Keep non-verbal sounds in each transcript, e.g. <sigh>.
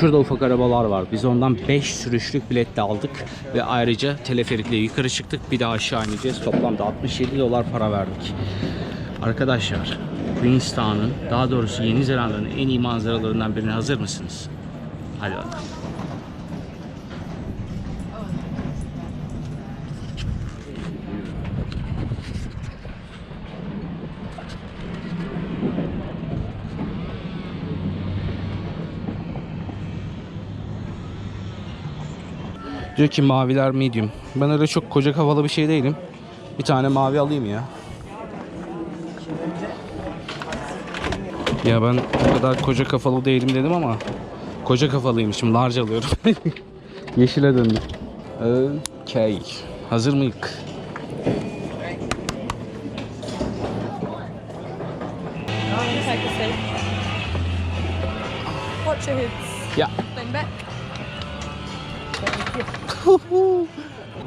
Şurada ufak arabalar var. Biz ondan 5 sürüşlük bilet de aldık. Ve ayrıca teleferikle yukarı çıktık. Bir daha aşağı ineceğiz. Toplamda 67 dolar para verdik. Arkadaşlar Queenstown'un daha doğrusu Yeni Zelanda'nın en iyi manzaralarından birine hazır mısınız? Hadi bakalım. Diyor ki maviler medium. Ben öyle çok koca kafalı bir şey değilim. Bir tane mavi alayım ya. Ya ben o kadar koca kafalı değilim dedim ama koca kafalıymışım. Large alıyorum. <laughs> Yeşile döndüm. Okay. Hazır mıyız? Watch your. Ya. Lean back.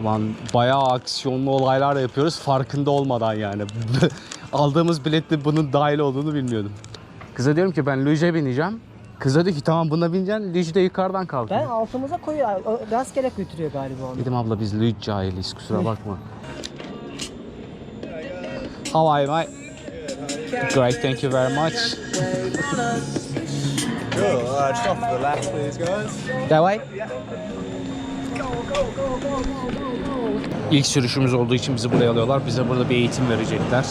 Lan bayağı aksiyonlu olaylar yapıyoruz farkında olmadan yani. <laughs> Aldığımız bilette bunun dahil olduğunu bilmiyordum. Kıza diyorum ki ben Luge'e bineceğim. Kıza diyor ki tamam buna bineceksin. Luge de yukarıdan kalkıyor. Ben altımıza koyuyor. O Rastgele götürüyor galiba onu. Dedim abla biz Luge cahiliyiz kusura bakma. How are you mate? Great, thank you very much. Cool. Uh, just off to the left, please, guys. That way. İlk sürüşümüz olduğu için bizi buraya alıyorlar. Bize burada bir eğitim verecekler.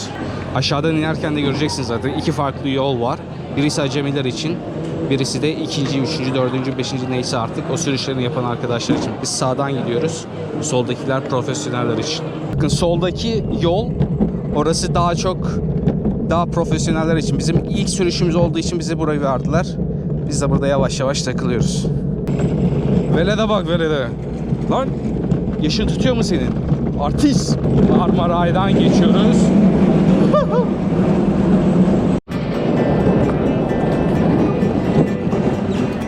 Aşağıdan inerken de göreceksiniz zaten. iki farklı yol var. Birisi acemiler için. Birisi de ikinci, üçüncü, dördüncü, beşinci neyse artık o sürüşlerini yapan arkadaşlar için. Biz sağdan gidiyoruz. Soldakiler profesyoneller için. Bakın soldaki yol orası daha çok daha profesyoneller için. Bizim ilk sürüşümüz olduğu için bizi buraya verdiler. Biz de burada yavaş yavaş takılıyoruz. Velede bak velede. Lan yaşın tutuyor mu senin? Artist. Marmaray'dan geçiyoruz. <laughs>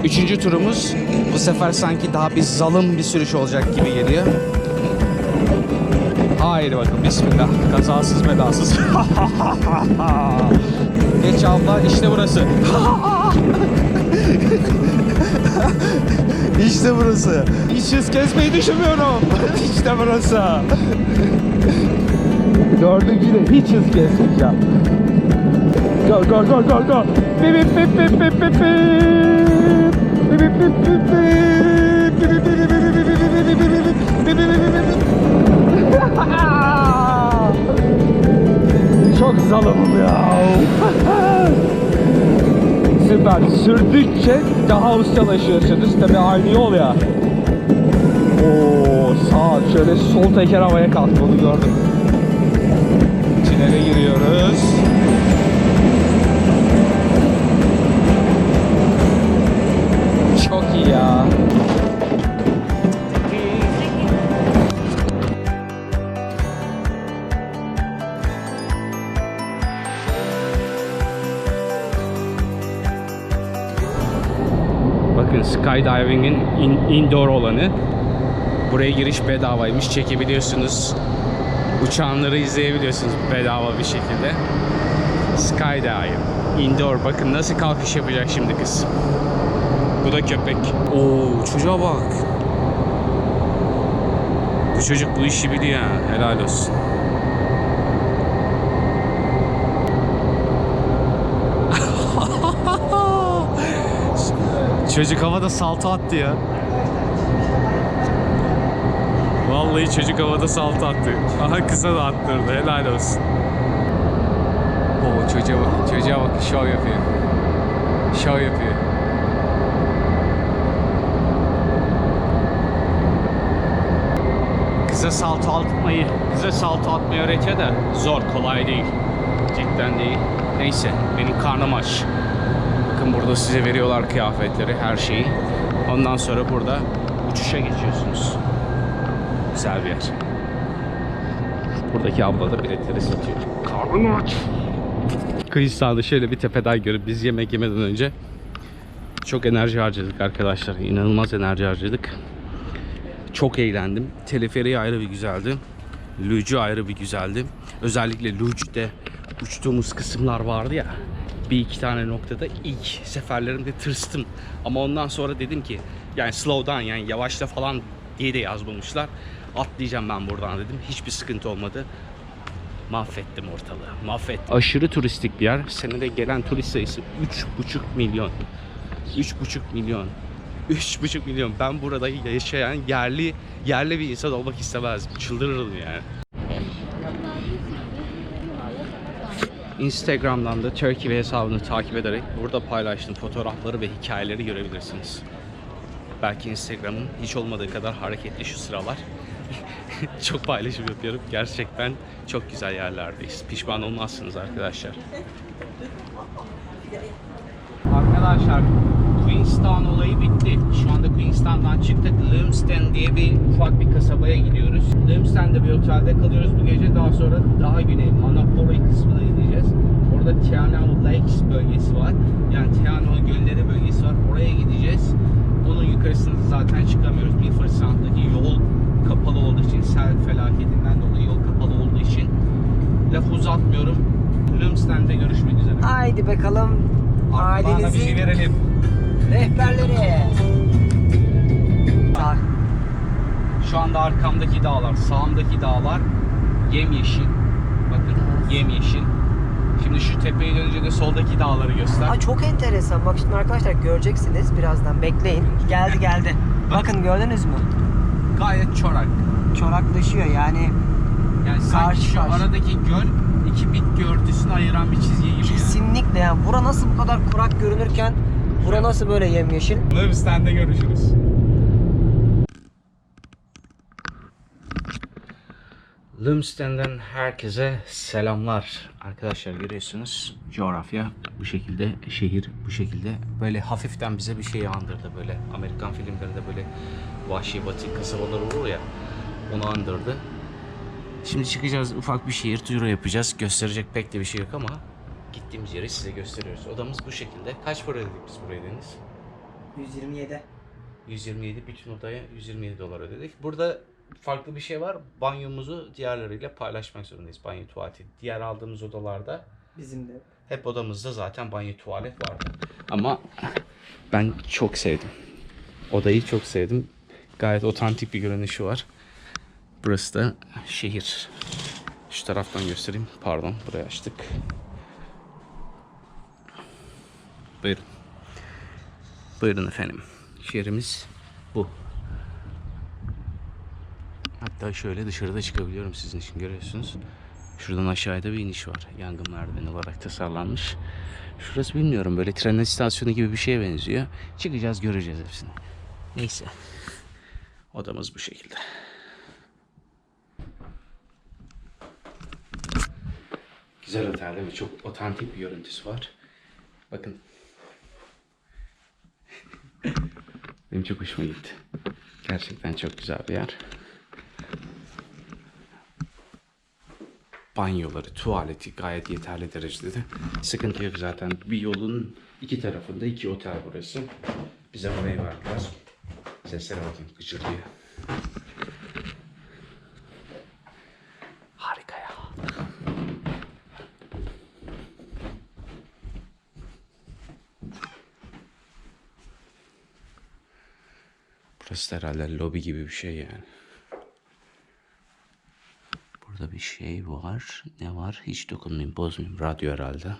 Üçüncü turumuz bu sefer sanki daha bir zalim bir sürüş olacak gibi geliyor. Haydi bakın bismillah. Kazasız belasız. <laughs> Geç abla işte burası. <laughs> işte burası. İşsiz kesmeyi düşünmüyorum. işte burası. Dördüncü de hiç hız kesmeyeceğim. Go go go go go. Bip bip bip bip bip bip bip. Bip bip bip bip bip. Çok zalımım ya. Süper. Sürdükçe daha ustalaşıyorsunuz. Tabii aynı yol ya. Oo sağ şöyle sol teker havaya kalktı onu gördüm. Tünele giriyoruz. Skydiving'in in- indoor olanı. Buraya giriş bedavaymış. Çekebiliyorsunuz. Uçanları izleyebiliyorsunuz bedava bir şekilde. Skydive. Indoor. Bakın nasıl kalkış yapacak şimdi kız. Bu da köpek. Oo çocuğa bak. Bu çocuk bu işi biliyor ha. Helal olsun. Çocuk havada salto attı ya. Vallahi çocuk havada salto attı. Aha kısa da attırdı. Helal olsun. Oo çocuğa bak. Çocuğa bak. Şov yapıyor. Şov yapıyor. Kıza salto atmayı, kıza salto atmayı öğretiyor da zor, kolay değil. Cidden değil. Neyse, benim karnım aç. Bakın burada size veriyorlar kıyafetleri, her şeyi. Ondan sonra burada uçuşa geçiyorsunuz. Güzel bir yer. Buradaki abla da biletleri satıyor. Karnım aç. Kıyısağını şöyle bir tepeden görüp biz yemek yemeden önce çok enerji harcadık arkadaşlar. İnanılmaz enerji harcadık. Çok eğlendim. Teleferiği ayrı bir güzeldi. Lucu ayrı bir güzeldi. Özellikle Lucu'de uçtuğumuz kısımlar vardı ya. Bir iki tane noktada ilk seferlerimde tırstım. Ama ondan sonra dedim ki yani slow down yani yavaşla falan diye de yazmamışlar. Atlayacağım ben buradan dedim. Hiçbir sıkıntı olmadı. Mahvettim ortalığı. Mahvettim. Aşırı turistik bir yer. Senede gelen turist sayısı 3,5 milyon. 3,5 milyon. 3,5 milyon. Ben burada yaşayan yerli yerli bir insan olmak istemezdim. Çıldırırdım yani. Instagram'dan da Turkey hesabını takip ederek burada paylaştığım fotoğrafları ve hikayeleri görebilirsiniz. Belki Instagram'ın hiç olmadığı kadar hareketli şu sıralar. <laughs> çok paylaşım yapıyorum. Gerçekten çok güzel yerlerdeyiz. Pişman olmazsınız arkadaşlar. Arkadaşlar Queenstown olayı bitti. Şu anda Queenstown'dan çıktık. Lumsden diye bir ufak bir kasabaya gidiyoruz. Lumsden'de bir otelde kalıyoruz bu gece. Daha sonra daha güney Manapouri kısmına gideceğiz. Orada Tianao Lakes bölgesi var. Yani Tianao Gölleri bölgesi var. Oraya gideceğiz. Onun yukarısında zaten çıkamıyoruz. Bir fırsattaki yol kapalı olduğu için sel felaketinden dolayı yol kapalı olduğu için laf uzatmıyorum. Lumsden'de görüşmek üzere. Haydi bakalım Arkalarına bir şey ailenizin verelim. rehberleri. Şu anda arkamdaki dağlar, sağımdaki dağlar yemyeşil. Bakın yemyeşil. Şimdi şu tepeye dönünce de soldaki dağları göster. Aa, çok enteresan. Bak şimdi arkadaşlar göreceksiniz birazdan. Bekleyin. Geldi geldi. Bakın gördünüz mü? Gayet çorak. Çoraklaşıyor yani. Yani sanki Karşı şu karşı. aradaki göl iki bitki örtüsünü ayıran bir çizgi gibi. Kesinlikle yani. Bura nasıl bu kadar kurak görünürken bura nasıl böyle yemyeşil? Livingston'da görüşürüz. Lumsden'den herkese selamlar. Arkadaşlar görüyorsunuz coğrafya bu şekilde, şehir bu şekilde. Böyle hafiften bize bir şey andırdı böyle. Amerikan filmlerinde böyle vahşi batı kasabalar olur ya onu andırdı. Şimdi çıkacağız ufak bir şehir turu yapacağız. Gösterecek pek de bir şey yok ama gittiğimiz yeri size gösteriyoruz. Odamız bu şekilde. Kaç para ödedik biz buraya Deniz? 127. 127 bütün odaya 127 dolar ödedik. Burada farklı bir şey var. Banyomuzu diğerleriyle paylaşmak zorundayız. Banyo tuvaleti. Diğer aldığımız odalarda Bizim de. hep odamızda zaten banyo tuvalet vardı. Ama ben çok sevdim. Odayı çok sevdim. Gayet otantik bir görünüşü var. Burası da şehir. Şu taraftan göstereyim. Pardon burayı açtık. Buyurun. Buyurun efendim. Şehrimiz bu. Hatta şöyle dışarıda çıkabiliyorum sizin için görüyorsunuz. Şuradan aşağıda bir iniş var. Yangın merdiveni olarak tasarlanmış. Şurası bilmiyorum böyle tren istasyonu gibi bir şeye benziyor. Çıkacağız göreceğiz hepsini. Neyse. Odamız bu şekilde. Güzel otel değil mi? Çok otantik bir görüntüsü var. Bakın. <laughs> Benim çok hoşuma gitti. Gerçekten çok güzel bir yer. Banyoları, tuvaleti gayet yeterli derecede de. Sıkıntı yok zaten. Bir yolun iki tarafında iki otel burası. Bize burayı verdiler. Seslere bakın gıcırdıyor. Harika ya. Burası herhalde lobi gibi bir şey yani. Bir şey var. Ne var? Hiç dokunmayayım, bozmayayım. Radyo herhalde.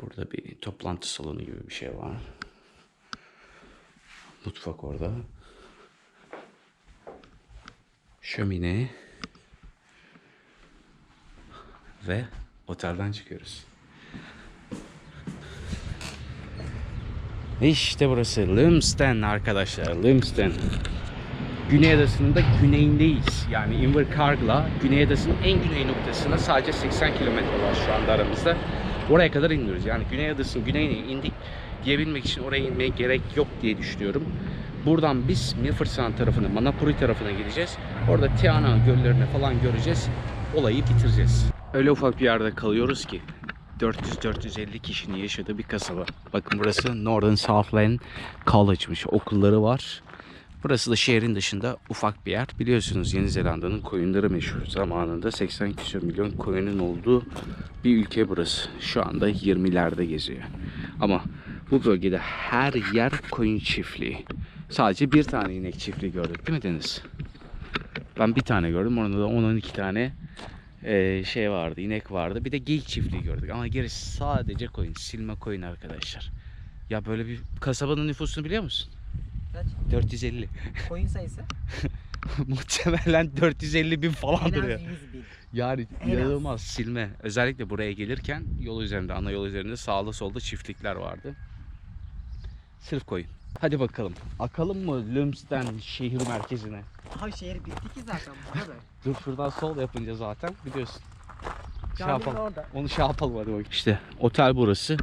Burada bir toplantı salonu gibi bir şey var. Mutfak orada. Şömine. Ve otelden çıkıyoruz. İşte burası Lumsden arkadaşlar. Lumsden. Güney Adası'nın da güneyindeyiz. Yani Invercarg'la Güney Adası'nın en güney noktasına sadece 80 kilometre var şu anda aramızda. Oraya kadar inmiyoruz. Yani Güney Adası'nın güneyine indik diyebilmek için oraya inmeye gerek yok diye düşünüyorum. Buradan biz Milford Sound tarafına, Manapuri tarafına gideceğiz. Orada Tiana göllerini falan göreceğiz. Olayı bitireceğiz. Öyle ufak bir yerde kalıyoruz ki 400-450 kişinin yaşadığı bir kasaba. Bakın burası Northern Southland College'mış. Okulları var. Burası da şehrin dışında ufak bir yer. Biliyorsunuz Yeni Zelanda'nın koyunları meşhur. Zamanında 80 küsur milyon koyunun olduğu bir ülke burası. Şu anda 20'lerde geziyor. Ama bu bölgede her yer koyun çiftliği. Sadece bir tane inek çiftliği gördük değil mi Deniz? Ben bir tane gördüm. Orada da 10-12 tane eee, şey vardı, inek vardı. Bir de geyik çiftliği gördük. Ama gerisi sadece koyun. Silme koyun arkadaşlar. Ya böyle bir kasabanın nüfusunu biliyor musun? Kaç? 450. Koyun sayısı? <laughs> Muhtemelen 450 bin falandır ya. az 100 bin. Yani En az. inanılmaz silme. Özellikle buraya gelirken yol üzerinde, ana yol üzerinde sağda solda çiftlikler vardı. Sırf koyun. Hadi bakalım. Akalım mı Lumsden şehir merkezine? Abi şehir bitti ki zaten bu kadar. <laughs> Dur şuradan sol yapınca zaten biliyorsun. Şey Caminin yapalım. orada. Onu şey yapalım hadi bakayım. İşte otel burası.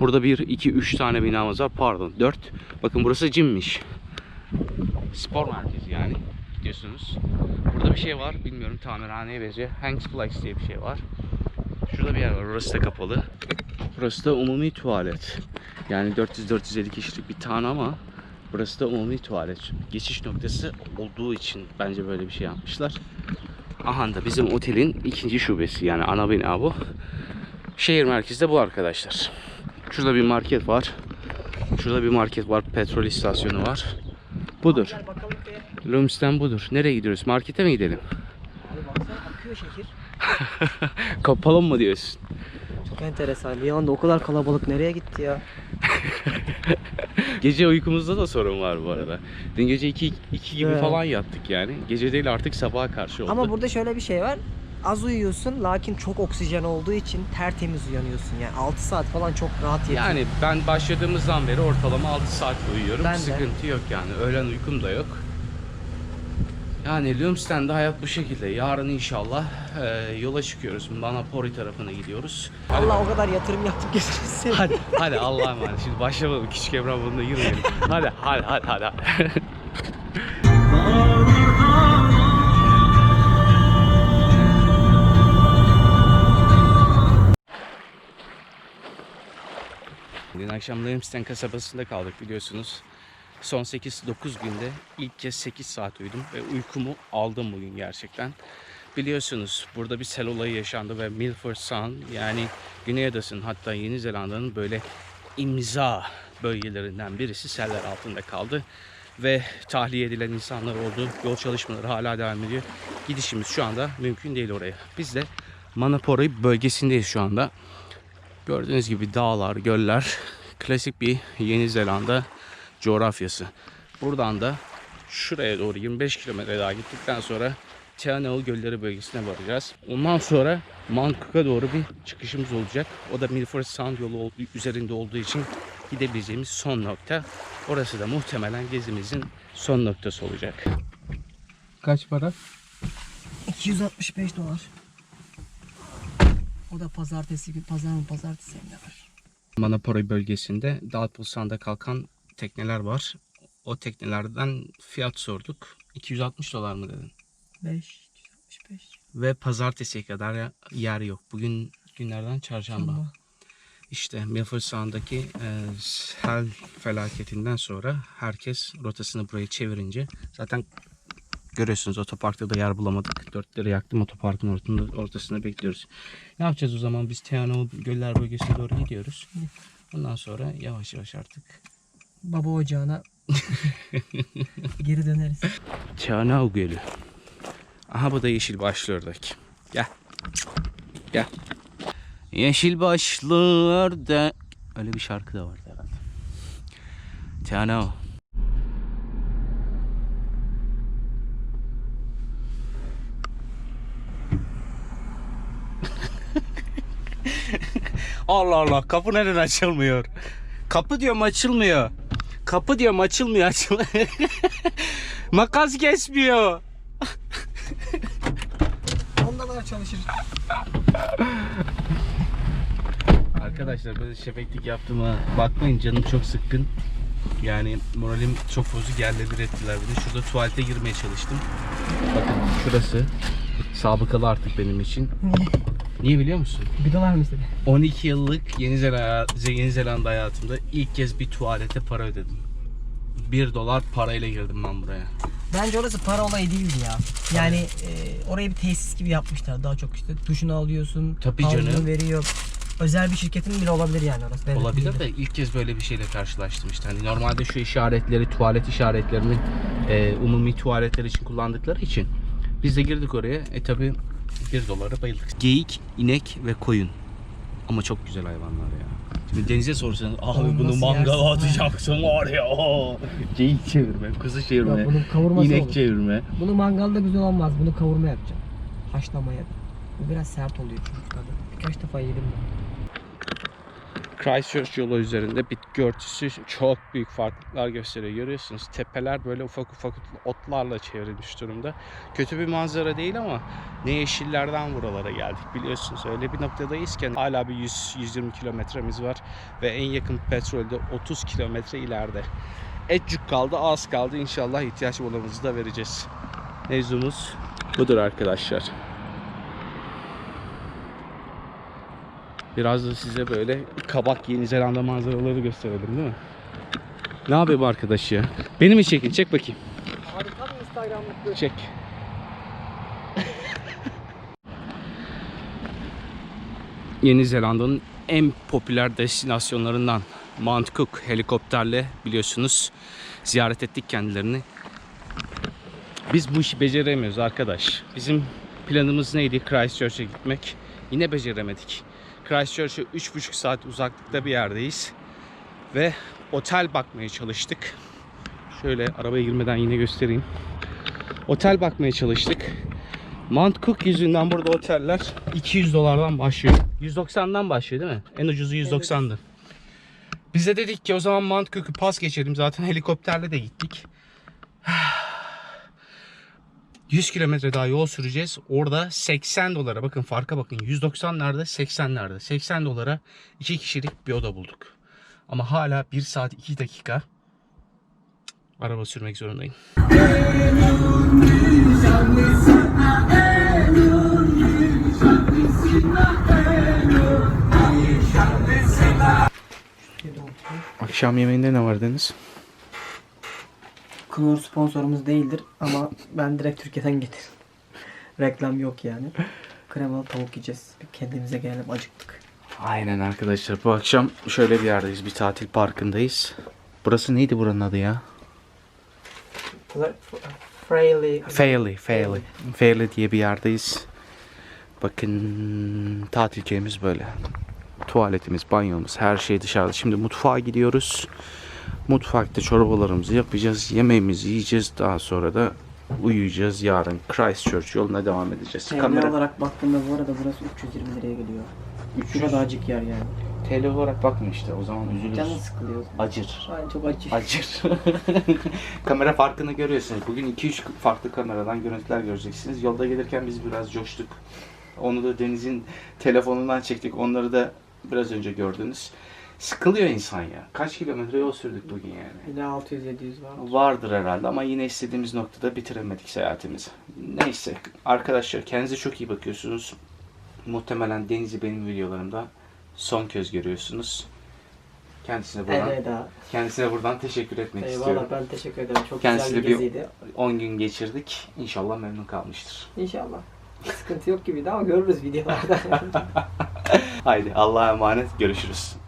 Burada bir, iki, üç tane binamız var. Pardon dört. Bakın burası gymmiş. Spor merkezi yani. Gidiyorsunuz. Burada bir şey var. Bilmiyorum tamirhaneye benziyor. Hanks Place diye bir şey var. Şurada bir yer var. Orası da kapalı. Burası da umumi tuvalet. Yani 400-450 kişilik bir tane ama burası da umumi tuvalet. Geçiş noktası olduğu için bence böyle bir şey yapmışlar. Aha da bizim otelin ikinci şubesi yani ana bina bu. Şehir merkezde bu arkadaşlar. Şurada bir market var. Şurada bir market var. Petrol istasyonu var. Budur. Lumsden budur. Nereye gidiyoruz? Markete mi gidelim? Abi baksana akıyor şehir. <laughs> Kapalım mı diyorsun? Çok enteresan. Bir anda o kadar kalabalık nereye gitti ya? <laughs> Gece uykumuzda da sorun var bu arada. Dün gece 2, 2 gibi Evet. falan yattık yani. Gece değil artık sabaha karşı oldu. Ama burada şöyle bir şey var. Az uyuyorsun lakin çok oksijen olduğu için tertemiz uyanıyorsun. Yani 6 saat falan çok rahat yetiyor. Yani ben başladığımızdan beri ortalama 6 saat uyuyorum. Ben de. Sıkıntı yok yani. Öğlen uykum da yok. Yani Lumsden'de hayat bu şekilde. Yarın inşallah e, yola çıkıyoruz. Manapori tarafına gidiyoruz. Hadi, Allah o kadar yatırım yaptık gözünüzü hadi, hadi Allah'a emanet. Şimdi başlayalım. Küçük Emrah bununla girmeyelim. Hadi, hadi, hadi, hadi. Dün akşam Limsden kasabasında kaldık biliyorsunuz. Son 8-9 günde ilk kez 8 saat uyudum ve uykumu aldım bugün gerçekten. Biliyorsunuz burada bir sel olayı yaşandı ve Milford Sound yani Güney Adası'nın hatta Yeni Zelanda'nın böyle imza bölgelerinden birisi seller altında kaldı. Ve tahliye edilen insanlar oldu. Yol çalışmaları hala devam ediyor. Gidişimiz şu anda mümkün değil oraya. Biz de Manapori bölgesindeyiz şu anda. Gördüğünüz gibi dağlar, göller, klasik bir Yeni Zelanda coğrafyası. Buradan da şuraya doğru 25 kilometre daha gittikten sonra Tianao Gölleri bölgesine varacağız. Ondan sonra Mangkok'a doğru bir çıkışımız olacak. O da Milford Sound yolu olduğu, üzerinde olduğu için gidebileceğimiz son nokta. Orası da muhtemelen gezimizin son noktası olacak. Kaç para? 265 dolar. O da pazartesi gün. Pazar mı pazartesi hem de var. Manapori bölgesinde Dalpulsan'da kalkan tekneler var. O teknelerden fiyat sorduk. 260 dolar mı dedin? 5, 265. Ve pazartesiye kadar yer yok. Bugün günlerden çarşamba. Tamam. İşte Milford Sound'daki e, sel felaketinden sonra herkes rotasını buraya çevirince zaten görüyorsunuz otoparkta da yer bulamadık. Dörtleri yaktım otoparkın ortasında, ortasında bekliyoruz. Ne yapacağız o zaman? Biz Teano Göller bölgesine doğru gidiyoruz. Ondan sonra yavaş yavaş artık Baba ocağına <laughs> geri döneriz. Teano Gölü. Aha bu da yeşil başlı ördek. Gel. Gel. Yeşil başlı ördek. Öyle bir şarkı da vardı herhalde. Teano. <laughs> Allah Allah kapı neden açılmıyor? Kapı diyorum açılmıyor. Kapı diyorum açılmıyor açılmıyor. <laughs> Makas kesmiyor. Ondalar çalışır. Arkadaşlar böyle şebeklik yaptığıma bakmayın canım çok sıkkın. Yani moralim çok bozuk yerleri ettiler beni. Şurada tuvalete girmeye çalıştım. Bakın şurası sabıkalı artık benim için. Niye biliyor musun? Bir dolar mı istedi? 12 yıllık Yeni Zelanda, Yeni Zelanda hayatımda ilk kez bir tuvalete para ödedim. 1 dolar parayla girdim ben buraya. Bence orası para olayı değildi ya. Yani e, orayı bir tesis gibi yapmışlar. Daha çok işte duşunu alıyorsun. Tabii havlunu canım. veriyor. Özel bir şirketin bile olabilir yani orası. devlet Olabilir değil de ilk kez böyle bir şeyle karşılaştım işte. Hani normalde şu işaretleri, tuvalet işaretlerini e, umumi tuvaletler için kullandıkları için biz de girdik oraya. E tabi 1 dolara bayıldık. Geyik, inek ve koyun. Ama çok güzel hayvanlar ya. Şimdi denize sorsanız abi Oğlum bunu nasıl mangala yersin? atacaksın var ya. o." Geyik çevirme, kuzu çevirme, Ya bunun kavurması inek olur. çevirme. Bunu mangalda güzel olmaz. Bunu kavurma yapacağım. Haşlamaya da. Bu biraz sert oluyor çünkü tadı. Birkaç defa yedim ben. Christchurch yolu üzerinde bitki örtüsü çok büyük farklılıklar gösteriyor. Görüyorsunuz tepeler böyle ufak ufak otlarla çevrilmiş durumda. Kötü bir manzara değil ama ne yeşillerden buralara geldik biliyorsunuz. Öyle bir noktadayız ki hala bir 100-120 kilometremiz var ve en yakın petrolde 30 kilometre ileride. Etcük kaldı, az kaldı. İnşallah ihtiyaç olanımızı da vereceğiz. Mevzumuz budur arkadaşlar. Biraz da size böyle kabak Yeni Zelanda manzaraları gösterelim değil mi? Ne yapıyor bu arkadaş ya? Beni mi çekin? Çek bakayım. Abi tam Instagram'lık Çek. Yeni Zelanda'nın en popüler destinasyonlarından Mount Cook helikopterle biliyorsunuz ziyaret ettik kendilerini. Biz bu işi beceremiyoruz arkadaş. Bizim planımız neydi? Christchurch'e gitmek. Yine beceremedik. Christchurch'e 3,5 saat uzaklıkta bir yerdeyiz. Ve otel bakmaya çalıştık. Şöyle arabaya girmeden yine göstereyim. Otel bakmaya çalıştık. Mount Cook yüzünden burada oteller 200 dolardan başlıyor. 190'dan başlıyor değil mi? En ucuzu 190'dı. Biz de dedik ki o zaman Mount Cook'u pas geçelim. Zaten helikopterle de gittik. 100 kilometre daha yol süreceğiz. Orada 80 dolara bakın farka bakın. 190 nerede 80 nerede. 80 dolara 2 kişilik bir oda bulduk. Ama hala 1 saat 2 dakika araba sürmek zorundayım. Akşam yemeğinde ne var Deniz? Knur sponsorumuz değildir ama ben direkt Türkiye'den getirdim. Reklam yok yani. Kremalı tavuk yiyeceğiz. Bir kendimize gelelim acıktık. Aynen arkadaşlar bu akşam şöyle bir yerdeyiz. Bir tatil parkındayız. Burası neydi buranın adı ya? Fraley. Fairley, Fairley. Fairley diye bir yerdeyiz. Bakın tatilceğimiz böyle. Tuvaletimiz, banyomuz, her şey dışarıda. Şimdi mutfağa gidiyoruz. Mutfakta çorbalarımızı yapacağız. Yemeğimizi yiyeceğiz. Daha sonra da uyuyacağız. Yarın Christchurch yoluna devam edeceğiz. TL Kamera olarak baktığımda bu arada burası 320 liraya geliyor. 300 Şurada acık yer yani. TL olarak bakma işte. O zaman üzülürsün. Canın sıkılıyor. Acır. Ay çok acı. Acır. <laughs> Kamera farkını görüyorsunuz. Bugün 2-3 farklı kameradan görüntüler göreceksiniz. Yolda gelirken biz biraz coştuk. Onu da Deniz'in telefonundan çektik. Onları da biraz önce gördünüz. Sıkılıyor insan ya. Kaç kilometre yol sürdük bugün yani. Yine 600-700 var. Vardır herhalde ama yine istediğimiz noktada bitiremedik seyahatimizi. Neyse arkadaşlar kendinize çok iyi bakıyorsunuz. Muhtemelen Deniz'i benim videolarımda son kez görüyorsunuz. Kendisine buradan, Elveda. kendisine buradan teşekkür etmek istiyorum. Eyvallah ben teşekkür ederim. Çok Kendisiyle güzel bir geziydi. 10 gün geçirdik. İnşallah memnun kalmıştır. İnşallah. Sıkıntı yok gibiydi ama görürüz videolarda. <laughs> Haydi Allah'a emanet görüşürüz.